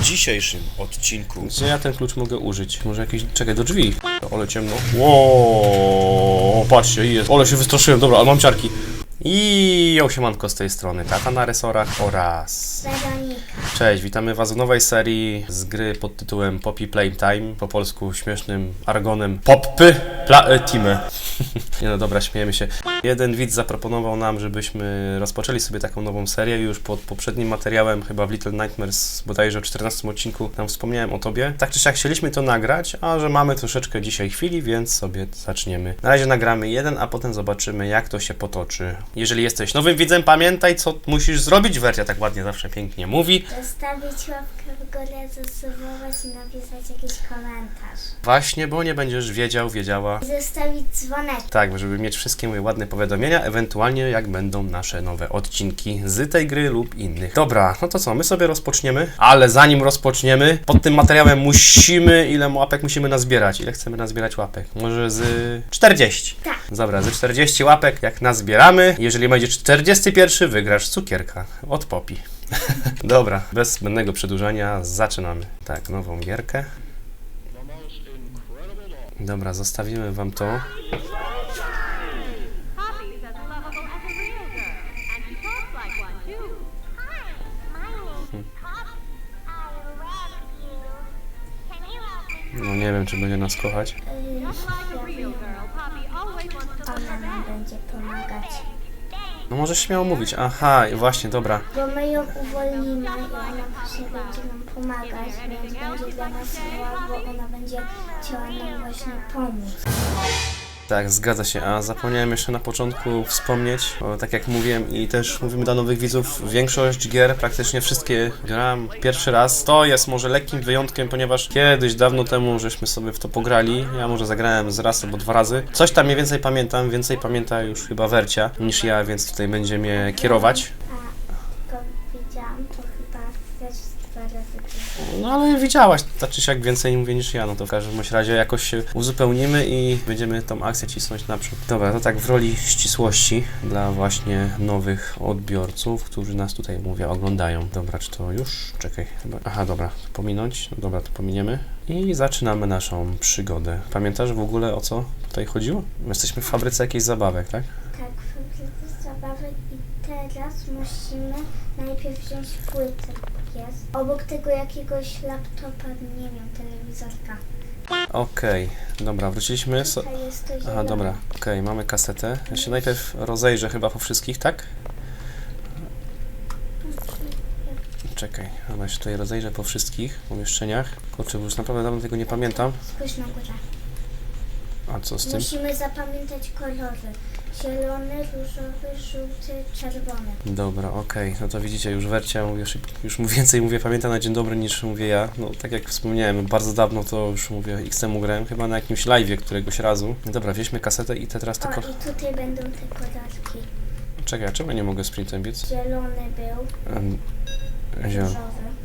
W dzisiejszym odcinku Gdzie ja ten klucz mogę użyć? Może jakiś... Czekaj, do drzwi. Ole ciemno. Wow, patrzcie, jest. Ole się wystraszyłem, dobra, ale mam ciarki. I osiemanko z tej strony, tata na resorach oraz... Cześć, witamy was w nowej serii z gry pod tytułem Poppy Playtime, po polsku śmiesznym argonem Poppy Pla e, Time. Nie no dobra, śmiejemy się. Jeden widz zaproponował nam, żebyśmy rozpoczęli sobie taką nową serię. Już pod poprzednim materiałem, chyba w Little Nightmares, bodajże o 14 odcinku, tam wspomniałem o tobie. Tak czy siak chcieliśmy to nagrać, a że mamy troszeczkę dzisiaj chwili, więc sobie zaczniemy. Na razie nagramy jeden, a potem zobaczymy, jak to się potoczy. Jeżeli jesteś nowym widzem, pamiętaj, co musisz zrobić. Wersja tak ładnie zawsze pięknie mówi. Zostawić łapkę w górę, zasubskrybować i napisać jakiś komentarz. Właśnie, bo nie będziesz wiedział, wiedziała. I zostawić dzwonek. Tak, żeby mieć wszystkie moje ładne powiadomienia, ewentualnie jak będą nasze nowe odcinki z tej gry lub innych. Dobra, no to co, my sobie rozpoczniemy, ale zanim rozpoczniemy, pod tym materiałem musimy, ile łapek musimy nazbierać? Ile chcemy nazbierać łapek? Może z 40. Tak. Dobra, ze 40 łapek, jak nazbieramy, jeżeli będzie 41, wygrasz cukierka od Popi. Dobra, bez zbędnego przedłużania zaczynamy. Tak, nową gierkę. Dobra, zostawimy wam to. Me? No nie wiem, czy będzie nas kochać. No możesz śmiało mówić. Aha, właśnie, dobra. Bo my ją uwolnimy i ona właśnie będzie nam pomagać, więc będzie dla nas miła, bo ona będzie chciała nam właśnie pomóc. Tak, zgadza się. A zapomniałem jeszcze na początku wspomnieć, bo tak jak mówiłem i też mówimy dla nowych widzów, większość gier, praktycznie wszystkie gram pierwszy raz. To jest może lekkim wyjątkiem, ponieważ kiedyś, dawno temu, żeśmy sobie w to pograli. Ja może zagrałem z raz albo dwa razy. Coś tam mniej więcej pamiętam, więcej pamięta już chyba Wercia niż ja, więc tutaj będzie mnie kierować. No ale widziałaś, tak czy siak więcej mówię niż ja, no to w każdym razie jakoś się uzupełnimy i będziemy tą akcję cisnąć naprzód. Dobra, to tak w roli ścisłości dla właśnie nowych odbiorców, którzy nas tutaj, mówię, oglądają. Dobra, czy to już? Czekaj, chyba. Aha, dobra, to pominąć. No dobra, to pominiemy. I zaczynamy naszą przygodę. Pamiętasz w ogóle o co tutaj chodziło? My jesteśmy w fabryce jakichś zabawek, tak? Tak, fabrykę zabawek i teraz musimy najpierw wziąć płytę. Jest. Obok tego jakiegoś laptopa, nie wiem, telewizorka. Okej, dobra, wróciliśmy. So Tutaj jest to Aha, zielone. dobra, okej, mamy kasetę. Ja się najpierw rozejrzę chyba po wszystkich, tak? Czekaj, chyba się tutaj rozejrzę po wszystkich pomieszczeniach. Kurczę, bo już naprawdę dawno tego nie pamiętam. Spójrz na górę. A co z tym? Musimy zapamiętać kolory. Zielony, różowy, żółty, czerwony. Dobra, okej, no to widzicie, już Wercia mówię już mu więcej mówię, pamiętam na dzień dobry niż mówię ja. No tak jak wspomniałem, bardzo dawno to już mówię, x temu grałem, chyba na jakimś live'ie któregoś razu. Dobra, wieźmy kasetę i te teraz O, tylko... i tutaj będą te kolorki. Czekaj, a czemu ja nie mogę sprintem biec? Zielony był, Em, Zielony,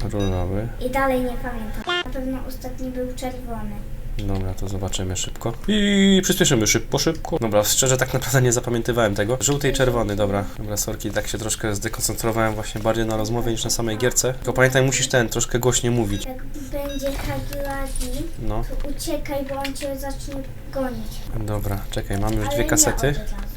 różowy. różowy. I dalej nie pamiętam. Na pewno ostatni był czerwony. Dobra, to zobaczymy szybko. I przyspieszymy szybko, szybko. Dobra, szczerze tak naprawdę nie zapamiętywałem tego. Żółty i czerwony, dobra. Dobra, sorki, tak się troszkę zdekoncentrowałem właśnie bardziej na rozmowie niż na samej gierce. Tylko pamiętaj, musisz ten troszkę głośniej mówić. Jak będzie Hagiwagi, No, to uciekaj, bo on cię zacznie gonić. dobra, czekaj, mamy już Ale dwie nie kasety. od razu.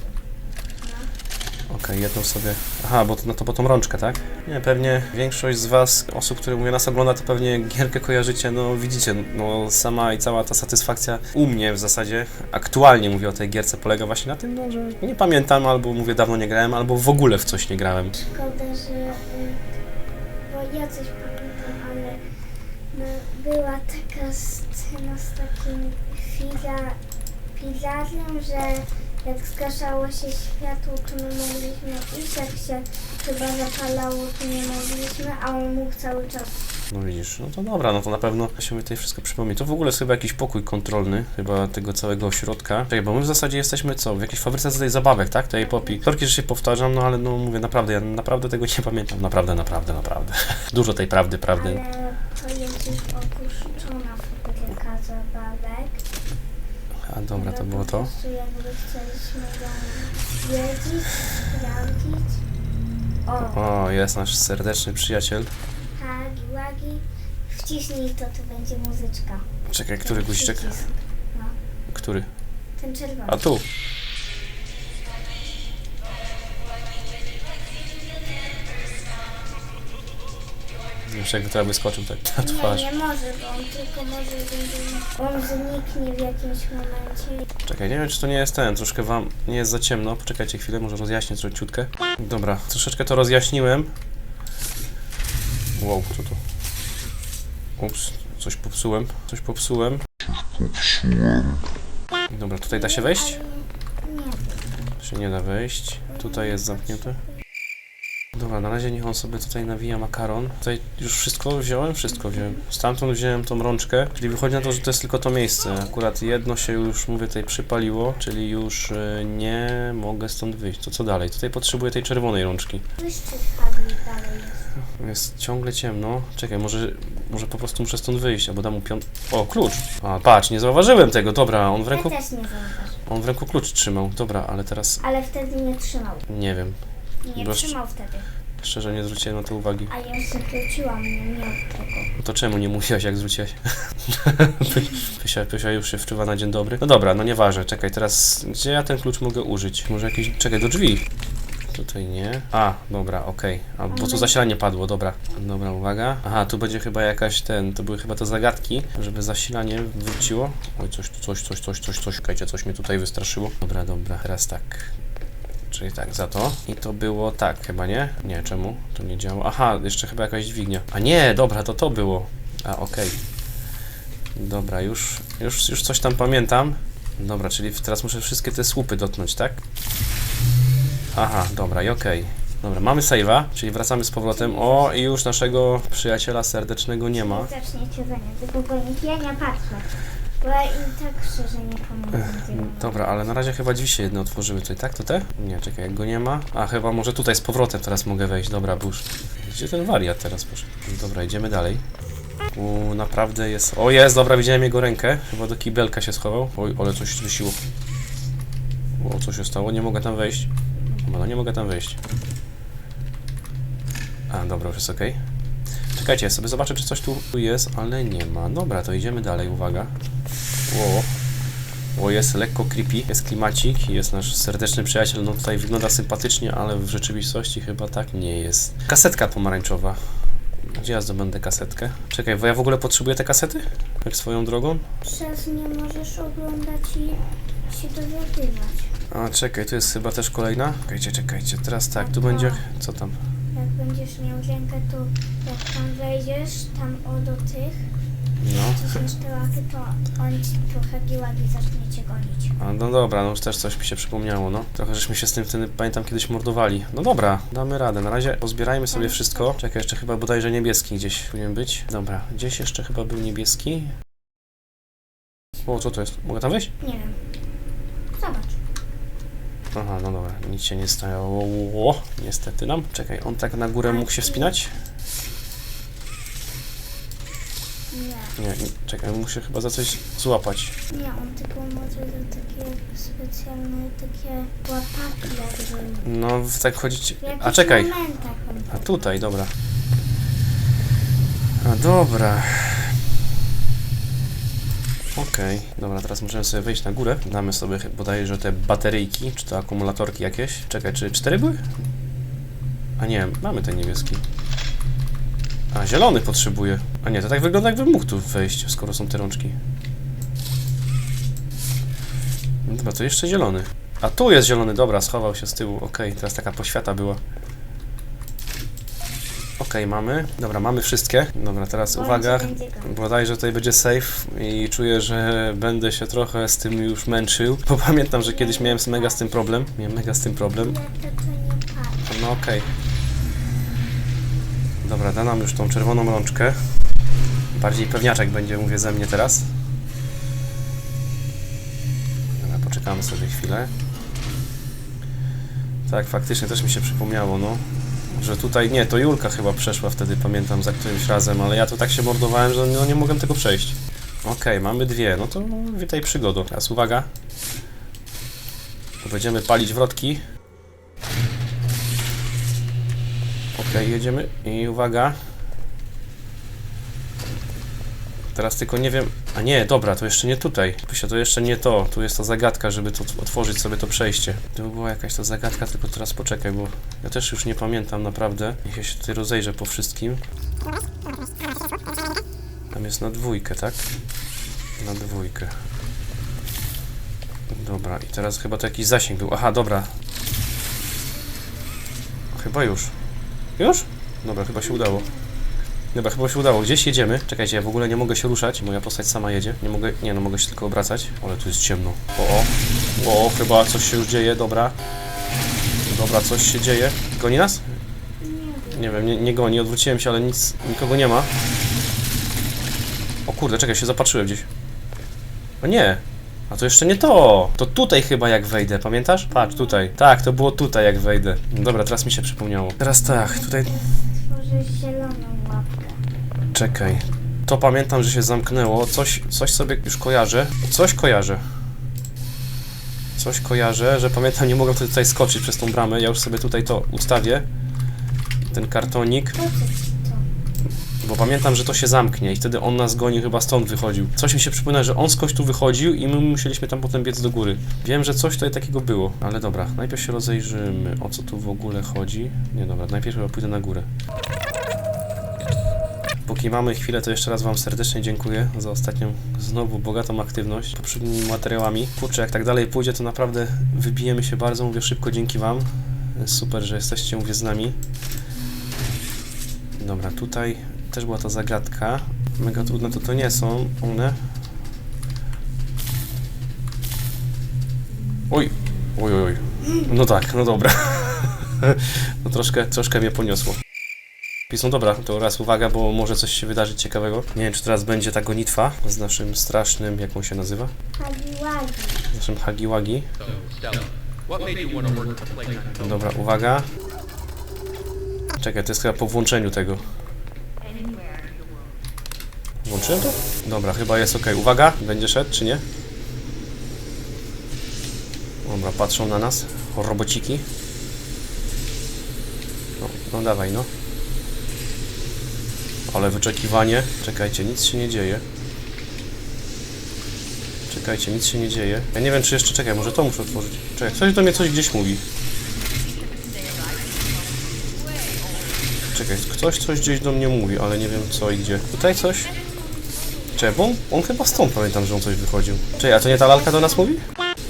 Okej, jedną sobie. Aha, bo to, no to po tą rączkę, tak? Nie, pewnie większość z Was, osób, które mówię nas ogląda, to pewnie gierkę kojarzycie, no widzicie, no sama i cała ta satysfakcja u mnie w zasadzie, aktualnie mówię o tej gierce, polega właśnie na tym, no, że nie pamiętam, albo mówię dawno nie grałem, albo w ogóle w coś nie grałem. Szkoda, że... y, Bo ja coś pamiętam, ale no, była taka scena z takim fila, że jak zgaszało się światło, to my mogliśmy iść, jak się chyba zapalało, to nie mogliśmy, a on mógł cały czas. No widzisz, no to dobra, no to na pewno się mi tutaj wszystko przypomni. To w ogóle jest chyba jakiś pokój kontrolny, chyba tego całego ośrodka. Czekaj, bo my w zasadzie jesteśmy co, w jakiejś fabryce tutaj zabawek, tak? Tej popi. Sorki, że się powtarzam, no ale no mówię, naprawdę, ja naprawdę tego nie pamiętam. Naprawdę, naprawdę, naprawdę. Dużo tej prawdy, prawdy. Ale to jest już opuszczona fabryka zabawek. A dobra, to było to. prostu jakby chcieliśmy ją zwiedzić, sprawdzić. O, O, jest nasz serdeczny przyjaciel. Hagi Wagi Wciśnij to, tu będzie muzyczka. Czekaj, który guziczek? Przycisk. No, Który? ten czerwony. A tu. Już jakby to wyskoczył tak na twarz. Nie, nie może, bo on tylko może będzie... On zniknie w jakimś momencie. Czekaj, nie wiem czy to nie jest ten, troszkę wam nie jest za ciemno. Poczekajcie chwilę, może rozjaśnię ciutkę. Dobra, troszeczkę to rozjaśniłem. Wow, co to? Ups, coś popsułem, coś popsułem. Dobra, tutaj da się wejść? Nie. Się nie da wejść. Tutaj jest zamknięte. Dobra, na razie niech on sobie tutaj nawija makaron. Tutaj już wszystko wziąłem? Wszystko wziąłem. Stamtąd wziąłem tą rączkę, czyli wychodzi na to, że to jest tylko to miejsce. Akurat jedno się już, mówię, tutaj przypaliło, czyli już y, nie mogę stąd wyjść. To co dalej? Tutaj potrzebuję tej czerwonej rączki. Dalej jest. Ciągle ciemno. Czekaj, może, może po prostu muszę stąd wyjść, albo dam mu piąt... O, klucz! A, patrz, nie zauważyłem tego, dobra, on w Ja ręku... też nie zauważył. On w ręku klucz trzymał, dobra, ale teraz Ale wtedy nie trzymał. nie wiem. Nie Bo- trzymał wtedy. Szczerze nie zwróciłem na to uwagi. A ja się wróciłam, nie miał tego. No To czemu nie mówiłaś, jak zwróciłaś? Pysia, Pysia już się wczuwa na dzień dobry. No dobra, no nieważne. Czekaj, teraz gdzie ja ten klucz mogę użyć? Może jakiś... Czekaj, do drzwi. Tutaj nie. A, dobra, okej. A, bo tu zasilanie padło, dobra. Dobra, uwaga. Aha, tu będzie chyba jakaś ten... To były chyba te zagadki, żeby zasilanie wróciło. Oj, coś, coś, coś, coś, coś, coś. Czekajcie, coś mnie tutaj wystraszyło. Dobra, dobra, teraz tak. Czyli tak, za to. I to było tak, chyba nie? Nie, czemu? To nie działa. Aha, jeszcze chyba jakaś dźwignia. A nie, dobra, to to było. A, okej. Dobra, już, już, już coś tam pamiętam. Dobra, czyli teraz muszę wszystkie te słupy dotknąć, tak? Aha, dobra, i okej. Dobra, mamy save'a, czyli wracamy z powrotem. O, i już naszego przyjaciela serdecznego nie ma. Zaczniecie za nie, tylko go nie, ja nie patrzę. Bo ja i tak szczerze nie pamiętam, Dobra, ale na razie chyba drzwi się jedne otworzyły tutaj, tak? To te? Nie, czekaj, jak go nie ma. A, chyba może tutaj z powrotem teraz mogę wejść. Dobra, burz. Gdzie ten wariat teraz poszedł? Dobra, idziemy dalej. U, naprawdę jest... O, jest, dobra, widziałem jego rękę. Chyba do kibelka się schował. Oj, ale coś wysiło. O, co się stało? Nie mogę tam wejść. No, nie mogę tam wejść. A, dobra, już jest okej. Czekajcie, ja sobie zobaczę, czy coś tu jest, ale nie ma. Dobra, to idziemy dalej, uwaga. Ło. O, jest lekko creepy, jest klimacik, jest nasz serdeczny przyjaciel, no tutaj wygląda sympatycznie, ale w rzeczywistości chyba tak nie jest. Kasetka pomarańczowa. Gdzie ja zdobędę kasetkę? Czekaj, bo ja w ogóle potrzebuję te kasety? Jak swoją drogą? Przez nie możesz oglądać i się dowiadywać. A, czekaj, tu jest chyba też kolejna. Czekajcie, czekajcie, teraz tak, tu będzie... Co tam? Jak będziesz miał rękę, to jak tam wejdziesz, tam o do tych, No. ciśniesz te łapy, to on ci trochę giłak i zacznie cię gonić. A, no dobra, no już też coś mi się przypomniało, no. Trochę żeśmy się z tym wtedy, pamiętam, kiedyś mordowali. No dobra, damy radę. Na razie pozbierajmy sobie wszystko. Czekaj, jeszcze chyba bodajże niebieski gdzieś powinien być. Dobra, gdzieś jeszcze chyba był niebieski. O, co to jest? Mogę tam wejść? Nie wiem. Zobacz. Aha, no dobra, nic się nie stało. Niestety nam. Czekaj, on tak na górę mógł się wspinać? Nie. Czekaj, muszę chyba za coś złapać. Nie, on tylko może za takie specjalne takie łapaki jakby. No, w- tak chodzić... A czekaj, a tutaj, dobra. A dobra. Okej, dobra, teraz możemy sobie wejść na górę. Damy sobie chy- bodajże te bateryjki, czy to akumulatorki jakieś. Czekaj, czy cztery były? A nie, mamy ten niebieski. A, zielony potrzebuje. A nie, to tak wygląda jakby mógł tu wejść, skoro są te rączki. No Dobra, to jeszcze zielony. A tu jest zielony, dobra, schował się z tyłu. Okej, teraz taka poświata była. Okej, mamy. Dobra, mamy wszystkie. Dobra, teraz uwaga. Bodajże tutaj będzie safe i czuję, że będę się trochę z tym już męczył, bo pamiętam, że kiedyś miałem mega z tym problem. Miałem mega z tym problem. No okej. Dobra, da nam już tą czerwoną rączkę. Bardziej pewniaczek będzie, mówię ze mnie teraz. Dobra, poczekamy sobie chwilę. Tak, faktycznie też mi się przypomniało, no. Że tutaj, nie, to Julka chyba przeszła wtedy, pamiętam, za którymś razem, ale ja tu tak się mordowałem, że no, nie mogłem tego przejść. Okej, mamy dwie, no to witaj przygodo. Teraz uwaga. Będziemy palić wrotki. Okej, jedziemy i uwaga. Teraz tylko nie wiem... A nie, dobra, to jeszcze nie tutaj. Pysia, to jeszcze nie to. Tu jest ta zagadka, żeby to otworzyć sobie to przejście. To by była jakaś ta zagadka, tylko teraz poczekaj, bo ja też już nie pamiętam naprawdę. Niech ja się tutaj rozejrzę po wszystkim. Tam jest na dwójkę, tak? Na dwójkę. Dobra, i teraz chyba to jakiś zasięg był. Aha, dobra. Chyba już. Już? Dobra, chyba się udało. Dobra, chyba się udało. Gdzieś jedziemy. Czekajcie, ja w ogóle nie mogę się ruszać. Moja postać sama jedzie. Nie mogę, nie no, mogę się tylko obracać. Ale tu jest ciemno. O, o. O, chyba coś się już dzieje, dobra. Dobra, coś się dzieje. Goni nas? Nie wiem, nie, nie goni. Odwróciłem się, ale nic, nikogo nie ma. O kurde, czekaj, się zapatrzyłem gdzieś. O nie! A to jeszcze nie to! To tutaj chyba jak wejdę, pamiętasz? Patrz, tutaj. Tak, to było tutaj jak wejdę. Dobra, teraz mi się przypomniało. Teraz tak, tutaj Tworzę zieloną łapkę. Czekaj. To pamiętam, że się zamknęło. Coś, coś sobie już kojarzę. Coś kojarzę. Coś kojarzę, że pamiętam, nie mogłem tutaj skoczyć przez tą bramę. Ja już sobie tutaj to ustawię. Ten kartonik. Po co ci to? Bo pamiętam, że to się zamknie i wtedy on nas goni, chyba stąd wychodził. Coś mi się przypomina, że on skądś tu wychodził i my musieliśmy tam potem biec do góry. Wiem, że coś tutaj takiego było. Ale dobra, najpierw się rozejrzymy, o co tu w ogóle chodzi. Nie, dobra, najpierw chyba pójdę na górę. Póki mamy chwilę, to jeszcze raz Wam serdecznie dziękuję za ostatnią, znowu bogatą aktywność poprzednimi materiałami. Kurczę, jak tak dalej pójdzie, to naprawdę wybijemy się bardzo, mówię szybko dzięki Wam. Super, że jesteście, mówię, z nami. Dobra, tutaj też była ta zagadka. Mega trudne to to nie są one. Oj, oj, oj. No tak, no dobra. no troszkę, troszkę mnie poniosło. Pisą, dobra, to raz uwaga, bo może coś się wydarzyć ciekawego. Nie wiem, czy teraz będzie ta gonitwa z naszym strasznym, jak on się nazywa? Hagiłagi. Z naszym Hagiwagi. Dobra, uwaga. Czekaj, to jest chyba po włączeniu tego. Włączyłem to? Dobra, chyba jest ok. Uwaga, będzie szedł, czy nie? Dobra, patrzą na nas. Robociki. No, no dawaj, no. Ale wyczekiwanie. Czekajcie, nic się nie dzieje. Czekajcie, nic się nie dzieje. Ja nie wiem, czy jeszcze czekaj, może to muszę otworzyć. Czekaj, ktoś do mnie coś gdzieś mówi. Czekaj, ktoś coś gdzieś do mnie mówi, ale nie wiem co i gdzie. Tutaj coś? Bo on, chyba stąd pamiętam, że on coś wychodził. Czekaj, a to nie ta lalka do nas mówi?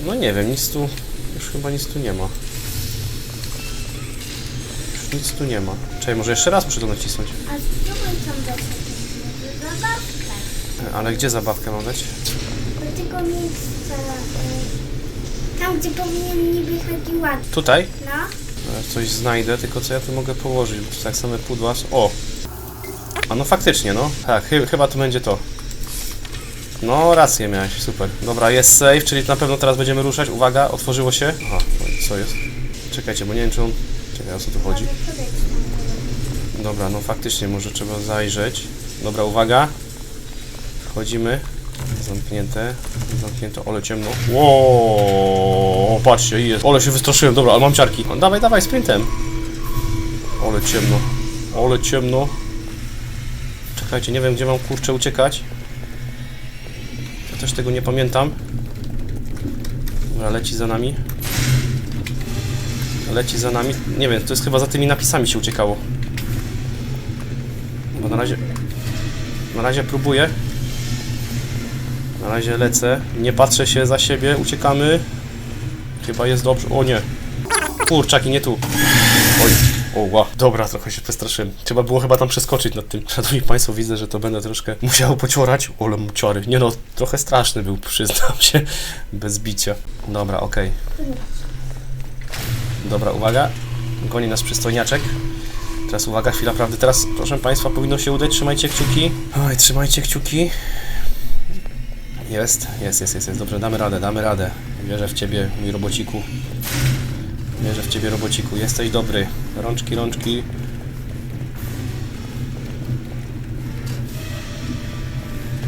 No nie wiem, nic tu... Już chyba nic tu nie ma. Już nic tu nie ma. Czekaj, może jeszcze raz muszę to nacisnąć. A spróbuj tam dać zabawkę. Ale gdzie zabawkę mam dać? Do tego miejsca, y, tam gdzie powinien niby Hagiłagi. Tutaj? No, E, Coś znajdę, tylko co ja tu mogę położyć, bo tak same pudła są. O! A no faktycznie, no. Tak, chy chyba to będzie to. No, rację miałeś, super. Dobra, jest save, czyli na pewno teraz będziemy ruszać. Uwaga, otworzyło się. Aha, co jest? Czekajcie, bo nie wiem, czy on... Czekaj, o co tu chodzi? Dobra, no faktycznie, może trzeba zajrzeć. Dobra, uwaga. Wchodzimy. Zamknięte. Zamknięte, ole ciemno. Ło, patrzcie, jest. Ole się wystraszyłem, dobra, ale mam ciarki. No, dawaj, dawaj, sprintem. Ole ciemno. Ole ciemno. Czekajcie, nie wiem, gdzie mam kurczę uciekać. Też tego nie pamiętam. Dobra, leci za nami. Leci za nami. Nie wiem, to jest chyba za tymi napisami się uciekało. Bo na razie... Na razie próbuję. Na razie lecę. Nie patrzę się za siebie. Uciekamy. Chyba jest dobrze. O nie. Kurczaki, nie tu. Oj. Ła. Dobra, trochę się przestraszyłem. Trzeba było chyba tam przeskoczyć nad tym. Szanowni Państwo, widzę, że to będę troszkę musiał pociorać. Ole muciory. Nie no, trochę straszny był, przyznam się. Bez bicia. Dobra, okej. Dobra, uwaga. Goni nas przystojniaczek. Teraz uwaga, chwila prawdy. Teraz, proszę Państwa, powinno się udać. Trzymajcie kciuki. Oj, trzymajcie kciuki. Jest, jest, jest, jest, jest. Dobrze, damy radę, damy radę. Wierzę w Ciebie, mój robociku. Wierzę w Ciebie, robociku. Jesteś dobry. Rączki, rączki.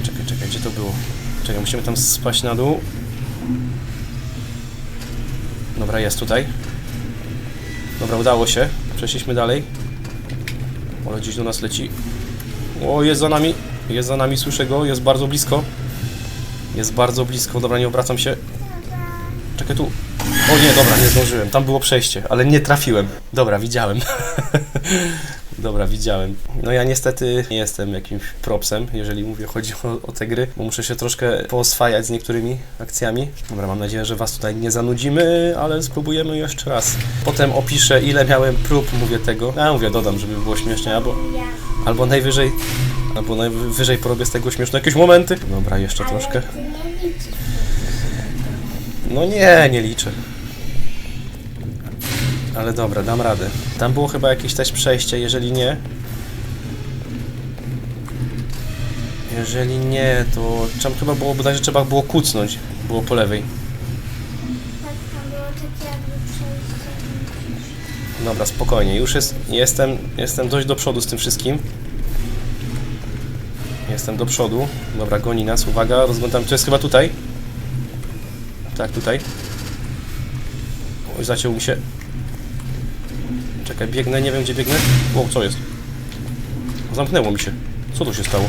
Czekaj, czekaj, gdzie to było? Czekaj, musimy tam spaść na dół. Dobra, jest tutaj. Dobra, udało się. Przeszliśmy dalej. Ale gdzieś do nas leci. O, jest za nami. Jest za nami, słyszę go, jest bardzo blisko. Jest bardzo blisko, dobra, nie obracam się. Czekaj tu. O nie, dobra, nie zdążyłem. Tam było przejście, ale nie trafiłem. Dobra, widziałem. Dobra, widziałem. No ja niestety nie jestem jakimś propsem, jeżeli mówię, chodzi o, o te gry, bo muszę się troszkę pooswajać z niektórymi akcjami. Dobra, mam nadzieję, że Was tutaj nie zanudzimy, ale spróbujemy jeszcze raz. Potem opiszę, ile miałem prób, mówię tego. A mówię, dodam, żeby było śmiesznie, albo, albo najwyżej, albo najwyżej porobię z tego śmieszne jakieś momenty. Dobra, jeszcze troszkę. No nie, nie liczę. Ale dobra, dam radę. Tam było chyba jakieś też przejście, jeżeli nie... Jeżeli nie, to tam chyba było bodajże trzeba było kucnąć. Było po lewej. Tak, tam było takie jakby przejście. Dobra, spokojnie. Już jest, jestem, jestem dość do przodu z tym wszystkim. Jestem do przodu. Dobra, goni nas. Uwaga, rozglądam. To jest chyba tutaj. Tak, tutaj. Oj, zaciął mi się. Czekaj, biegnę, nie wiem gdzie biegnę. O, co jest? Zamknęło mi się. Co tu się stało?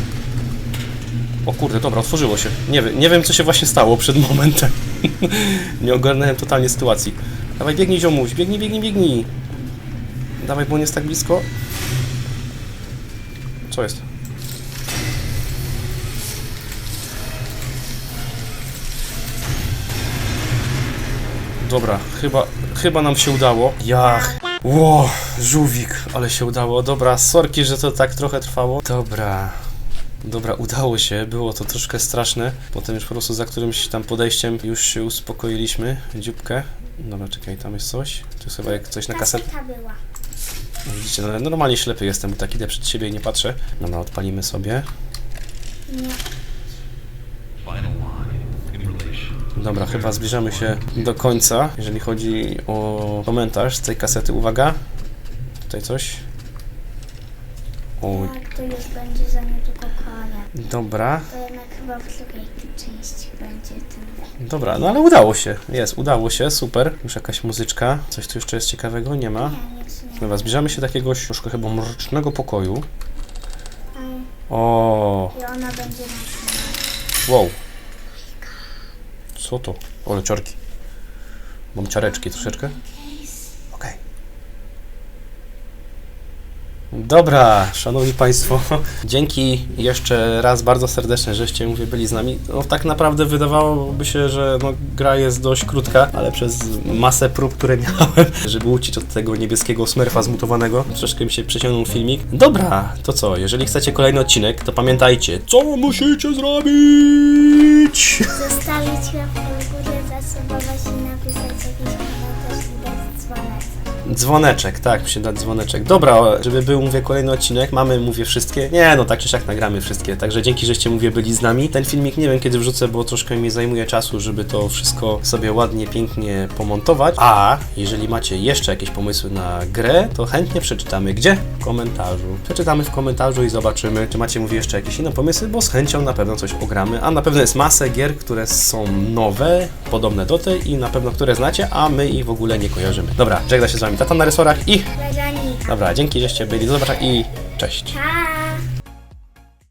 O kurde, dobra, otworzyło się. Nie nie wiem co się właśnie stało przed momentem. nie ogarnąłem totalnie sytuacji. Dawaj, biegnij ziomuś, biegnij, biegnij, biegnij. Dawaj, bo on jest tak blisko. Co jest? Dobra, chyba, chyba nam się udało. Jach. Ło, żółwik, ale się udało. Dobra, sorki, że to tak trochę trwało. Dobra. Dobra, udało się, było to troszkę straszne. Potem już po prostu za którymś tam podejściem już się uspokoiliśmy. Dzióbkę. Dobra, czekaj, tam jest coś. Tu jest chyba jak coś na kasetę. Była. Widzicie, no, normalnie ślepy jestem, bo tak idę przed siebie i nie patrzę. Dobra, odpalimy sobie. Nie. Dobra, chyba zbliżamy się do końca, jeżeli chodzi o komentarz z tej kasety. Uwaga, tutaj coś. O, Tak, to już będzie za niedługo koniec. dobra, To jednak chyba w drugiej części będzie ten. dobra, no ale udało się. Jest, udało się, super. Już jakaś muzyczka. Coś tu jeszcze jest ciekawego? Nie ma. Nie, nic nie. Dobra, zbliżamy się do jakiegoś troszkę chyba mrocznego pokoju. O, I ona będzie na wow. Co to? O, leciorki. Mam ciareczki troszeczkę. Dobra, szanowni państwo, dzięki jeszcze raz bardzo serdeczne, żeście mówię byli z nami. No tak naprawdę wydawałoby się, że no, gra jest dość krótka, ale przez masę prób, które miałem, żeby uciec od tego niebieskiego smerfa zmutowanego, troszkę mi się przeciągnął filmik. Dobra, to co, jeżeli chcecie kolejny odcinek, to pamiętajcie, co musicie zrobić? Zostawić łapkę w górę, zasubować i napisać. Dzwoneczek, tak, dać dzwoneczek. Dobra, żeby był, mówię, kolejny odcinek, mamy, mówię, wszystkie. Nie, no tak czy siak nagramy wszystkie, także dzięki, żeście, mówię, byli z nami. Ten filmik nie wiem, kiedy wrzucę, bo troszkę mi zajmuje czasu, żeby to wszystko sobie ładnie, pięknie pomontować. A jeżeli macie jeszcze jakieś pomysły na grę, to chętnie przeczytamy. Gdzie? W komentarzu. Przeczytamy w komentarzu i zobaczymy, czy macie, mówię, jeszcze jakieś inne pomysły, bo z chęcią na pewno coś ogramy. A na pewno jest masę gier, które są nowe, podobne do tej i na pewno, które znacie, a my ich w ogóle nie kojarzymy. Dobra, żegna się z wami tata na resorach i. Dobra, dzięki, żeście byli. Do zobaczenia i cześć. Cześć.